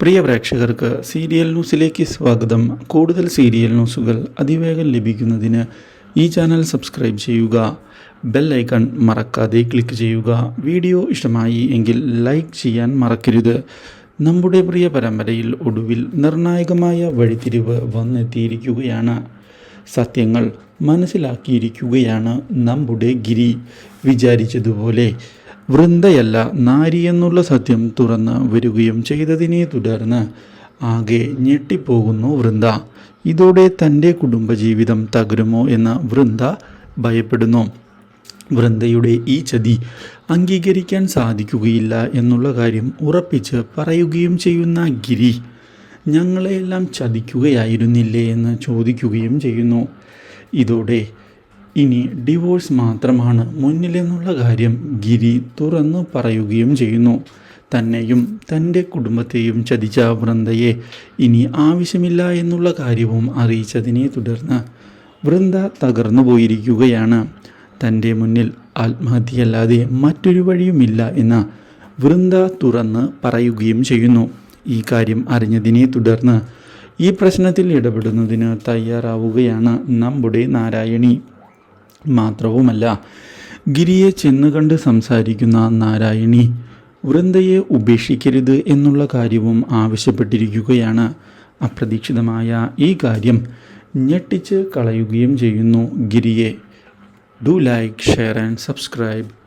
പ്രിയ പ്രേക്ഷകർക്ക് സീരിയൽ ന്യൂസിലേക്ക് സ്വാഗതം. കൂടുതൽ സീരിയൽ ന്യൂസുകൾ അതിവേഗം ലഭിക്കുന്നതിന് ഈ ചാനൽ സബ്സ്ക്രൈബ് ചെയ്യുക. ബെൽ ഐക്കൺ മറക്കാതെ ക്ലിക്ക് ചെയ്യുക. വീഡിയോ ഇഷ്ടമായി എങ്കിൽ ലൈക്ക് ചെയ്യാൻ മറക്കരുത്. നമ്മുടെ പ്രിയ പരമ്പരയിൽ ഒടുവിൽ നിർണായകമായ വഴിത്തിരിവ് വന്നെത്തിയിരിക്കുകയാണ്. സത്യങ്ങൾ മനസ്സിലാക്കിയിരിക്കുകയാണ് നമ്മുടെ ഗിരി. വിചാരിച്ചതുപോലെ വൃന്ദയല്ല നാരി എന്നുള്ള സത്യം തുറന്ന് വരികയും ചെയ്തതിനെ തുടർന്ന് ആകെ ഞെട്ടിപ്പോകുന്നു വൃന്ദ. ഇതോടെ തന്റെ കുടുംബജീവിതം തകരുമോ എന്ന് വൃന്ദ ഭയപ്പെടുന്നു. വൃന്ദയുടെ ഈ ചതി അംഗീകരിക്കാൻ സാധിക്കുകയില്ല എന്നുള്ള കാര്യം ഉറപ്പിച്ച് പറയുകയും ചെയ്യുന്ന ഗിരി ഞങ്ങളെയെല്ലാം ചതിക്കുകയായിരുന്നില്ലേ? എന്ന് ചോദിക്കുകയും ചെയ്യുന്നു. ഇതോടെ ഇനി ഡിവോഴ്സ് മാത്രമാണ് മുന്നിലെന്നുള്ള കാര്യം ഗിരി തുറന്നു പറയുകയും ചെയ്യുന്നു. തന്നെയും തന്റെ കുടുംബത്തെയും ചതിച്ച വൃന്ദയെ ഇനി ആവശ്യമില്ല എന്നുള്ള കാര്യവും അറിയിച്ചതിനെ തുടർന്ന് വൃന്ദ തകർന്നു പോയിരിക്കുകയാണ്. തന്റെ മുന്നിൽ ആത്മഹത്യയല്ലാതെ മറ്റൊരു വഴിയുമില്ല എന്ന് വൃന്ദ തുറന്ന് പറയുകയും ചെയ്യുന്നു. ഈ കാര്യം അറിഞ്ഞതിനെ തുടർന്ന് ഈ പ്രശ്നത്തിൽ ഇടപെടുന്നതിന് തയ്യാറാവുകയാണ് നമ്മുടെ നാരായണി. മാത്രവുമല്ല ഗിരിയെ ചെന്നുകണ്ട് സംസാരിക്കുന്ന നാരായണി വൃന്ദയെ ഉപേക്ഷിക്കരുത് എന്നുള്ള കാര്യവും ആവശ്യപ്പെട്ടിരിക്കുകയാണ്. അപ്രതീക്ഷിതമായ ഈ കാര്യം ഞെട്ടിച്ച് കളയുകയും ചെയ്യുന്നു ഗിരിയെ. Do like share and subscribe